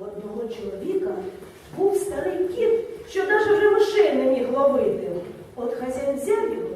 У одного чоловіка був старий кіт, що навіть вже мишей не міг ловити. От хазяїн взяв його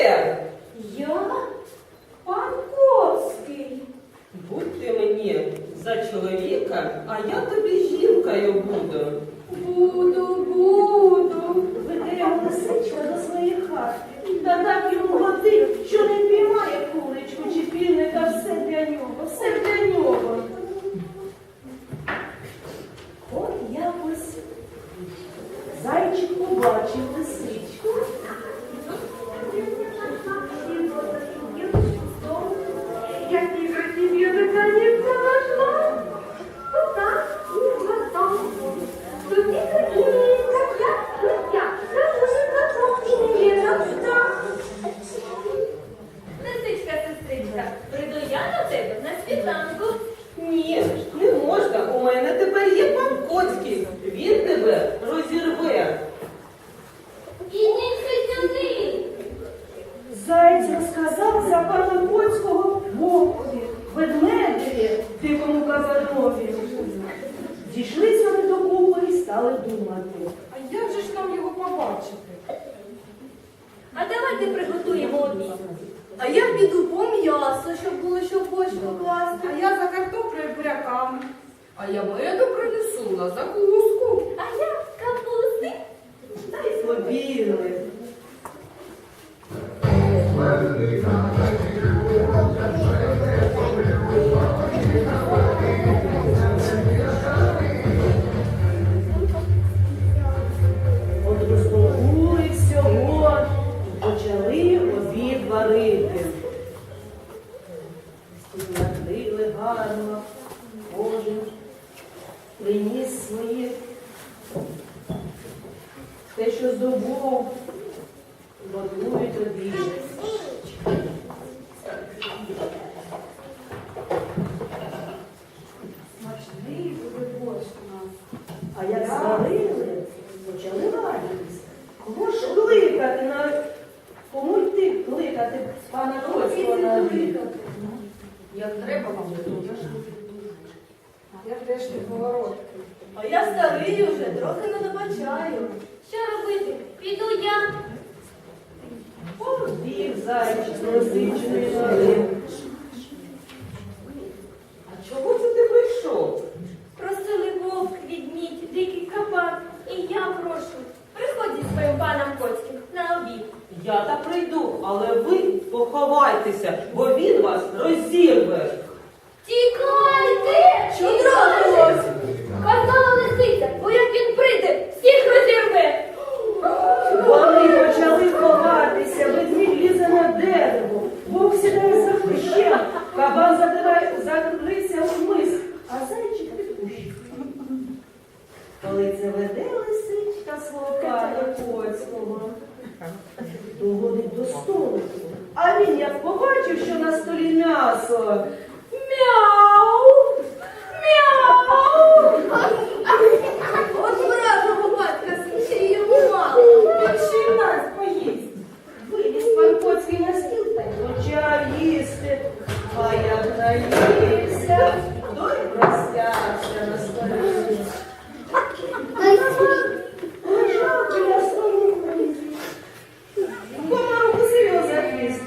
ти? Я пан Коцький. Будь ти мені за чоловіка, а я тобі жінкою буду. Буду, буду. Його лисичка до своєї хати та так йому води, що не піймає курочку чи півника, все для нього, все для нього. От якось зайчик побачив лисичку. Розказав за пана Коцького вовкові, ведмедеві, дикому казанові. Дійшлися вони докупи і стали думати. А як же ж нам його побачити? А давайте приготуємо обід. А я піду по м'ясо, щоб було що в бочку класти. А я за картоплею і буряками. А я меду принесу на закуску. А я те, що здобув, готують обід. Смачний буде борщ у нас. А як зварили, почали радитися. Кого ж кликати на кому йти кликати пана Коцького на обід? Як треба вам буде, я ж Я теж не поворотки. А я старий уже, трохи не добачаю. Що робити? Піду я. Побіг зайчик насичений норив. А чого це ти прийшов? Просили вовк, відмідь, дикий кабан. І я прошу. Приходь зі своїм паном Коцьким на обід. Я та прийду, але ви поховайтеся, бо він вас розірве. Тікайте! Що трапилось? Казала лисиця, бо як він прийде, всіх розірве. Вони почали ховатися, ведмідь лізе на дерево, вовк сідає за кущем, кабан закриває, закрився у мис, а зайчик під кущ. Коли це веде лисичка свого пана Коцького, доводить до столику. А він як побачив, що на столі м'ясо. Мяу! Мяу! От братого батька ще йому мало. Більше нас поїсть. Виліз пан Коцький на стіл та й почав їсти. А як наївся, то й простявся на столі. Лежав біля столу. Комар укусив його за хвіст.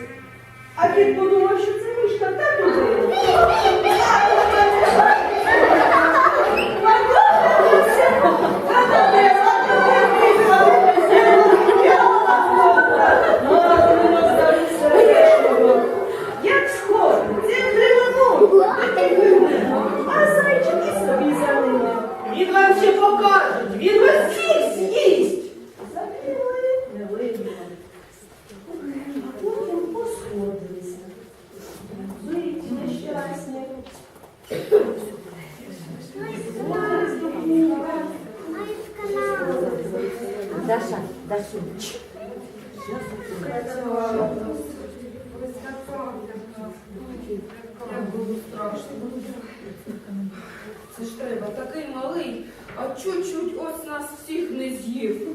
А кіт подумав, що це мішка та туди. Як схоже, це кривону, а зайчик і Як було страшно. Це ж треба такий малий, а чуть-чуть ось нас всіх не з'їв.